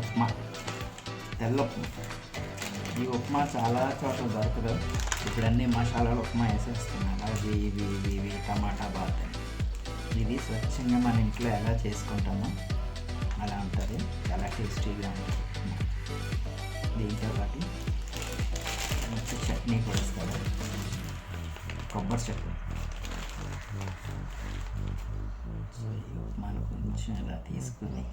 ఉప్మా. తెల్ల ఉప్మా. ఈ ఉప్మా చాలా చోట్ల దొరకదు. ఇప్పుడు అన్ని మసాలాలు ఉప్మా వేసేస్తున్నారు అది ఇవి ఇవి ఇవి టమాటా బాత్ ఇది స్వచ్ఛంగా మన ఇంట్లో ఎలా చేసుకుంటామో అలా ఉంటుంది. చాలా టేస్టీగా ఉంటుంది దీంతో పాటు మంచి చట్నీ కూడా ఇస్తారు కొబ్బరి చట్నీ. సో ఉప్మాను కొంచెం ఇలా తీసుకుని